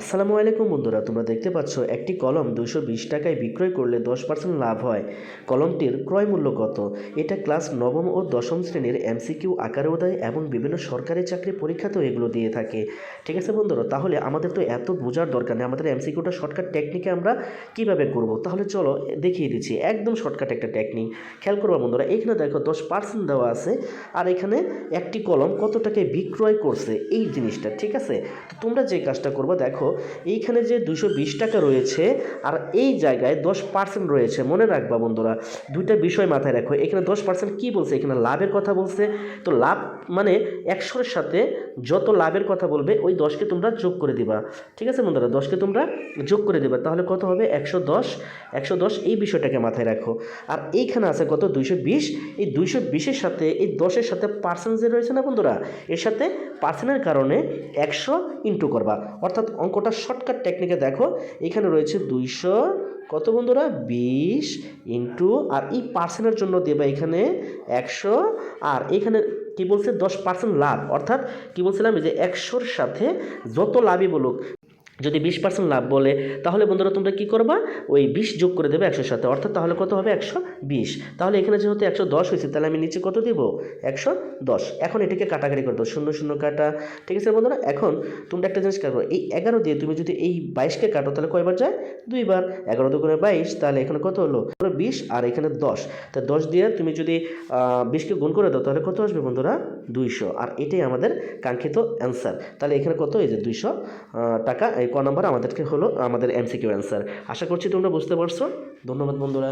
আসসালামু আলাইকুম বন্ধুরা, তোমরা দেখতে পাচ্ছ একটি কলম দুশো বিশ টাকায় বিক্রয় করলে দশ পার্সেন্ট লাভ হয়। কলমটির ক্রয় মূল্য কত? এটা ক্লাস নবম ও দশম শ্রেণির এমসিকিউ আকারেও দেয় এবং বিভিন্ন সরকারি চাকরি পরীক্ষাতেও এগুলো দিয়ে থাকে। ঠিক আছে বন্ধুরা, তাহলে আমাদের তো এত বোঝার দরকার নেই, আমাদের এমসিকিউটা শর্টকাট টেকনিকে আমরা কীভাবে করব? তাহলে চলো দেখিয়ে দিচ্ছি, একদম শর্টকাট একটা টেকনিক। খেয়াল করবা বন্ধুরা, এখানে দেখো দশ পার্সেন্ট দেওয়া আছে আর এখানে একটি কলম কত টাকায় বিক্রয় করছে, এই জিনিসটা, ঠিক আছে? তো তোমরা যে কাজটা করবে, দেখো এইখানে যে দুশো বিশ টাকা রয়েছে আর এই জায়গায় দশ পার্সেন্ট রয়েছে। মনে রাখবা বন্ধুরা, দুইটা বিষয় মাথায় রাখো। এখানে দশ পার্সেন্ট কী বলছে? এখানে লাভের কথা বলছে। তো লাভ মানে একশোর সাথে যত লাভের কথা বলবে, ওই দশকে তোমরা যোগ করে দিবা। ঠিক আছে বন্ধুরা? দশকে তোমরা যোগ করে দিবা। তাহলে কত হবে? একশো দশ। একশো দশ এই বিষয়টাকে মাথায় রাখো। আর এইখানে আছে কত? দুইশো বিশ। এই দুইশো বিশের সাথে, এই দশের সাথে পার্সেন্ট যে রয়েছে না বন্ধুরা? এর সাথে পার্সেন্টের কারণে একশো ইন্টু করবা। অর্থাৎ অঙ্কটা শর্টকাট টেকনিকে দেখো, এখানে রয়েছে দুইশো, কত বন্ধুরা? বিশ ইন্টু আর এই পার্সেন্টের জন্য দেবা এখানে একশো, আর এখানে কী বলছে? দশ পার্সেন্ট লাভ। অর্থাৎ কী বলছিলাম? যে একশোর সাথে যত লাভই বলুক যদি বিশ পার্সেন্ট লাভ বলে, তাহলে বন্ধুরা তোমরা কী করবা? ওই বিশ যোগ করে দেবে একশোর সাথে অর্থাৎ তাহলে কত হবে? একশো বিশ। তাহলে এখানে যেহেতু একশো দশ হয়েছে, তাহলে আমি নিচে কত দিব? একশো দশ। এখন এটাকে কাটাকাটি করে দাও শূন্য শূন্য কাটা। ঠিক আছে বন্ধুরা? এখন তোমরা একটা জিনিস কাটো, এই এগারো দিয়ে তুমি যদি এই বাইশকে কাটো, তাহলে কয়বার যায়? দুইবার। এগারো দুগুণে বাইশ, তাহলে এখানে কত হলো? বিশ, আর এখানে দশ। তা দশ দিয়ে তুমি যদি বিশকে গুণ করে দাও, তাহলে কত আসবে বন্ধুরা? দুইশো। আর এটাই আমাদের কাঙ্ক্ষিত অ্যান্সার। তাহলে এখানে কত? এই যে দুইশো টাকা ক নম্বর আমাদেরকে হলো আমাদের এমসিকিউ অ্যান্সার আশা করছি তোমরা বুঝতে পারছ। ধন্যবাদ বন্ধুরা।